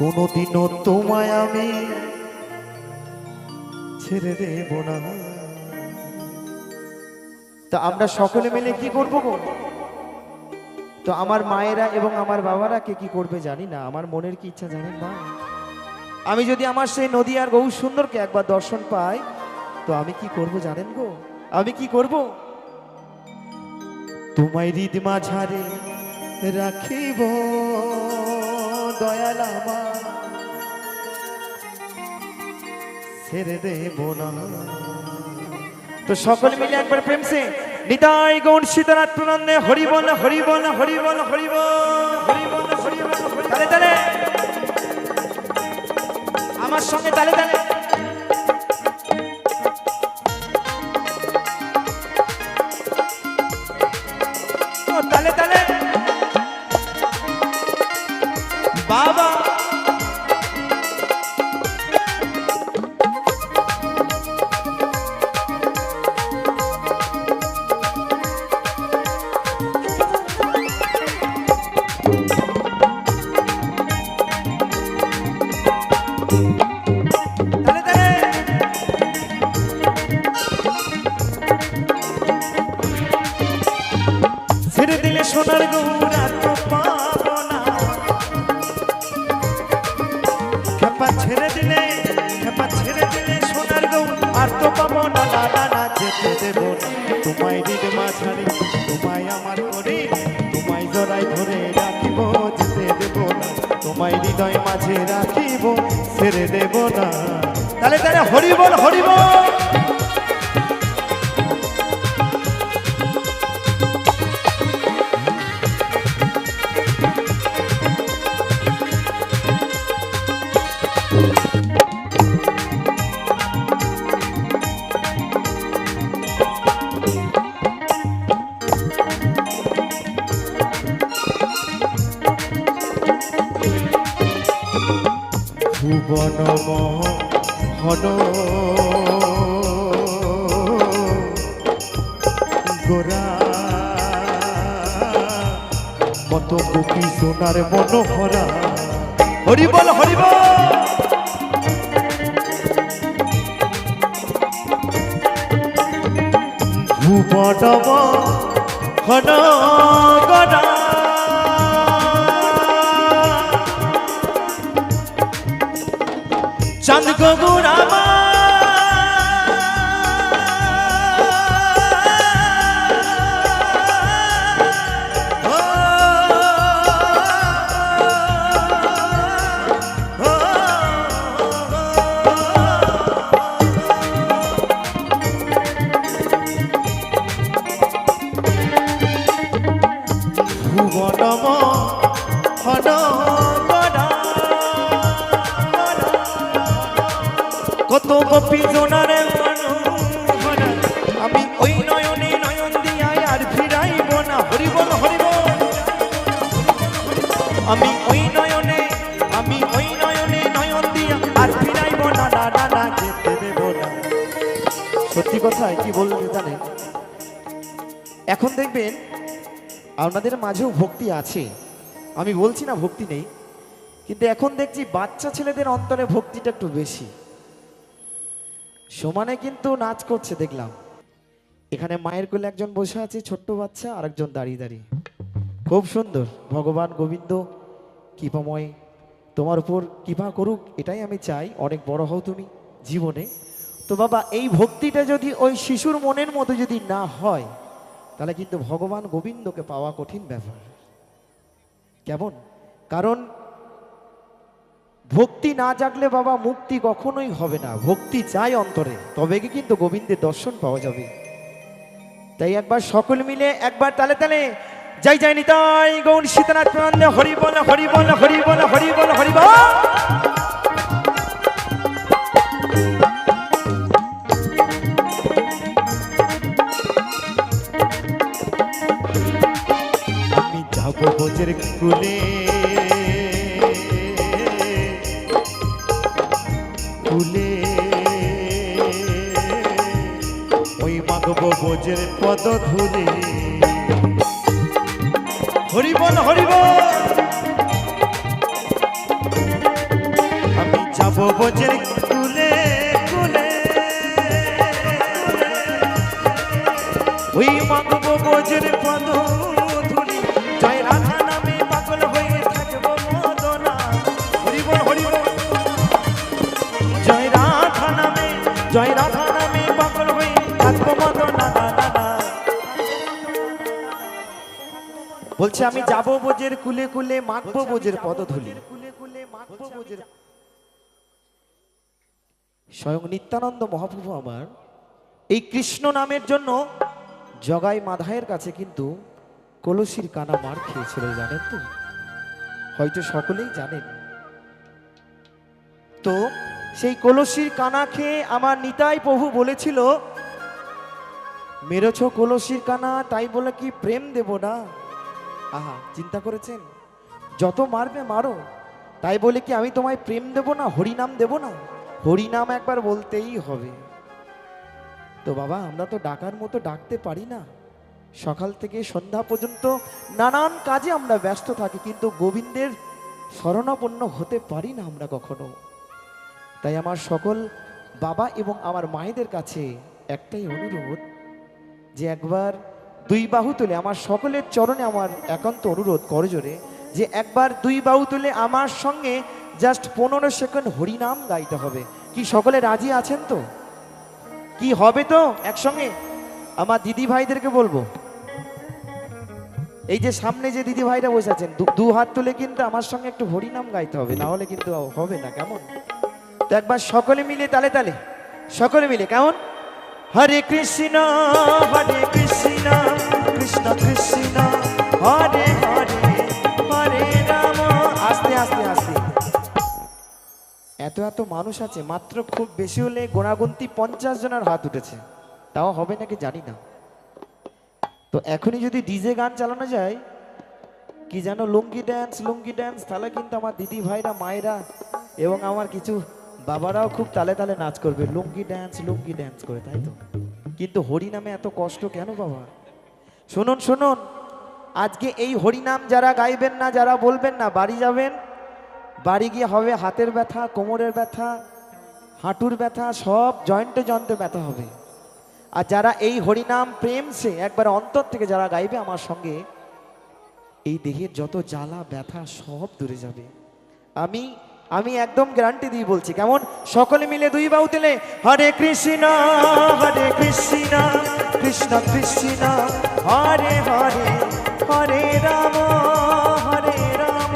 কোনোদিনও তোমায় আমি ছেড়ে দেব না। তো আমরা সকলে মিলে কি করব গো? তো আমার মায়েরা এবং আমার বাবারা কে কি করবে জানি না, আমার মনের কি ইচ্ছা জানেন না আমি যদি আমার সেই নদী আর গৌ সুন্দরকে একবার দর্শন পাই, তো আমি কি করব জানেন গো? আমি কি করব? তোমায় হৃদ মাঝারে রাখিব। দয়াল আমার। ছেড়ে দেব না। তো সকল মিলে একবার প্রেম সে নিতাই গৌণ সীতারাত প্রনন্দে হরিবন হরিবন হরিবন হরিবন হরিবন হরিবন আমার সঙ্গে তালে তালে। মাঝে রাখিব ছেড়ে দেব না। তাহলে তাহলে হরি বল ভুবন হন গোরা কত গোপী সোনার মনোহরা হরি বল হরি বল ভুবন হন গোরা চাঁদ গগুর ভুবনম আমি ওই নয়নে, আমি ওই নয়নে নয়ন দিয়া আর ফিরাইব না না না না, যেতে দেব না। সত্যি কথা কি বলবে জানেন? এখন দেখবেন আপনাদের মাঝেও ভক্তি আছে। আমি বলছি না ভক্তি নেই, কিন্তু এখন দেখছি বাচ্চা ছেলেদের অন্তরে ভক্তিটা একটু বেশি। সমানে কিন্তু নাচ করছে, দেখলাম। এখানে মায়ের কোলে একজন বসে আছে, ছোট্ট বাচ্চা আর একজন দাঁড়িয়ে দাঁড়িয়ে। খুব সুন্দর, ভগবান গোবিন্দ। কৃপাময়। তোমার উপর কৃপা করুক, এটাই আমি চাই। অনেক বড় হও তুমি জীবনে। তো বাবা, এই ভক্তিটা যদি ওই শিশুর মনের মতো যদি না হয়, তাহলে কিন্তু ভগবান গোবিন্দকে পাওয়া কঠিন ব্যাপার। কেমন? কারণ ভক্তি না জাগলে বাবা মুক্তি কখনোই হবে না। ভক্তি চাই অন্তরে, তবে কি কিন্তু গোবিন্দের দর্শন পাওয়া যাবে। তাই একবার সকল মিলে একবার তালে তালে জয় জয় নিতাই গৌর সীতানাথ প্রণান্য হরি বল হরি বল হরি বল হরি বল হরি বল। কুলে। কুলে। ওই মাগব বোঝের পদ ধুলে। হরিবল হরিবল। আমি যাব বোঝের কুলে কুলে। ওই মাগব বোঝের পদ বলছে, আমি যাব বোজের কুলে কুলে, মাখবো বোজের পদধূলি। স্বয়ং নিত্যানন্দ মহাপ্রভু আমার, এই কৃষ্ণ নামের জন্য জগাই মাধায়ের কাছে কিন্তু কলসির কানা মার খেয়েছিল, জানেন তো? হয়তো সকলেই জানেন। তো সেই কলসির কানা খেয়ে আমার নিতাই প্রভু বলেছিল, মেরেছ কলসির কানা, তাই বলে কি প্রেম দেব না? আহা, চিন্তা করেছেন? যত মারবে, মারো। তাই বলে কি আমি তোমায় প্রেম দেব না, হরিনাম দেব না? হরিনাম একবার বলতেই হবে। তো বাবা, আমরা তো ডাকার মতো ডাকতে পারি না। সকাল থেকে সন্ধ্যা পর্যন্ত নানান কাজে আমরা ব্যস্ত থাকি, কিন্তু গোবিন্দের শরণাপন্ন হতে পারি না আমরা কখনো। তাই আমার সকল বাবা এবং আমার মায়েদের কাছে একটাই অনুরোধ, যে একবার দুই বাহু তুলে আমার সকলের চরণে আমার একান্ত অনুরোধ করজোরে যে একবার দুই বাহু তুলে আমার সঙ্গে জাস্ট পনেরো সেকেন্ড হরিনাম গাইতে হবে। কি সকলে রাজি আছেন তো? কি হবে তো একসঙ্গে? আমার দিদি ভাইদেরকে বলব। এই যে সামনে যে দিদি ভাইরা বসে আছেন দু- হাত তুলে কিন্তু আমার সঙ্গে একটু হরিনাম গাইতে হবে, না হলে কিন্তু হবে না, কেমন? তো একবার সকলে মিলে তালে তালে, সকলে মিলে, কেমন? হরে কৃষ্ণ হরে কৃষ্ণ। হরে হরে হরে এত এত মানুষ আছে, মাত্র খুব বেশি হলে গোনাগুন্তি পঞ্চাশ জনের হাত উঠেছে। তাও হবে নাকি জানি না। তো এখনই যদি ডিজে গান চালানো যায়, কি যেন লুঙ্গি ড্যান্স লুঙ্গি ড্যান্স তাহলে কিন্তু আমার দিদি ভাইরা, মায়েরা এবং আমার কিছু বাবারাও খুব তালে তালে নাচ করবে। লুঙ্গি ড্যান্স লুঙ্গি ড্যান্স করে, তাই তো? কিন্তু হরিনামে এত কষ্ট কেন বাবা? শুনুন শুনুন। আজকে এই হরিনাম যারা গাইবেন না, যারা বলবেন না, বাড়ি যাবেন। বাড়ি গিয়ে হবে হাতের ব্যথা, কোমরের ব্যথা, হাঁটুর ব্যথা, সব জয়েন্টে জয়েন্টে ব্যথা হবে। আর যারা এই হরিনাম প্রেম সে একবার অন্তর থেকে যারা গাইবে আমার সঙ্গে, এই দেহের যত জ্বালা, ব্যথা, সব দূরে যাবে। আমি আমি একদম গ্যারান্টি দিয়ে বলছি, কেমন? সকলে মিলে দুই বাউ তেলে হরে কৃষ্ণ হরে কৃষ্ণ কৃষ্ণ কৃষ্ণ, হরে হরে হরে রাম হরে রাম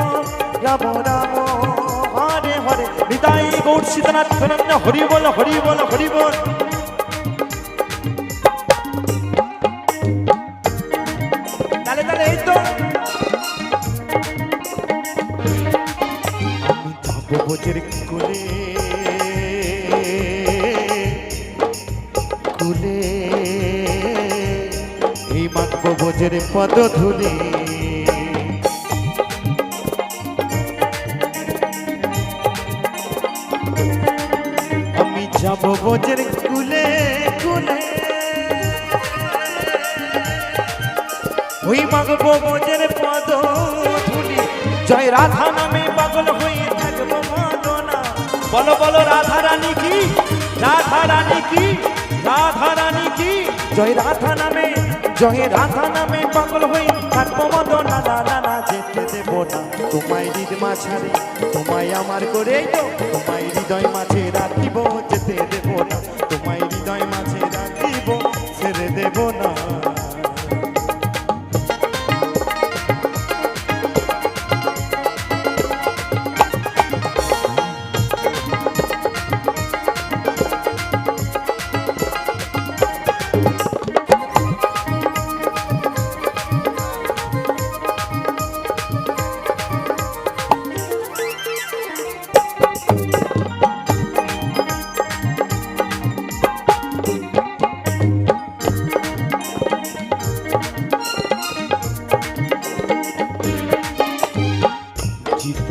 রাম রাম, হরে হরে। নিতাই গৌর সীতানাথ হরি বল হরি বল হরি বল। বোঝের পদ ধুলি। আমি যাব বোঝের কুলে কুলে। ওই মাগব বোঝের পদ ধুলি। জয় রাধা নামে পাগল হয়ে থাকব মদনা। বলো বলো, রাধা রানী কি? রাধা রানী কি? রাধা রানী কি? জয় রাধা নামে জয় রাধা নামে পাগল হই থাকব মদনা। না না না যেতে দেবো না। তোমায় হৃদ মাঝারে তোমায় আমার করে তো, তোমায়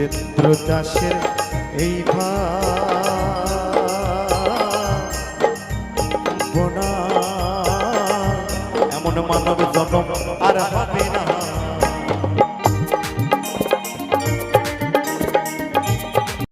জিতেন্দ্র দাসের এই ভাবনা মানব জনম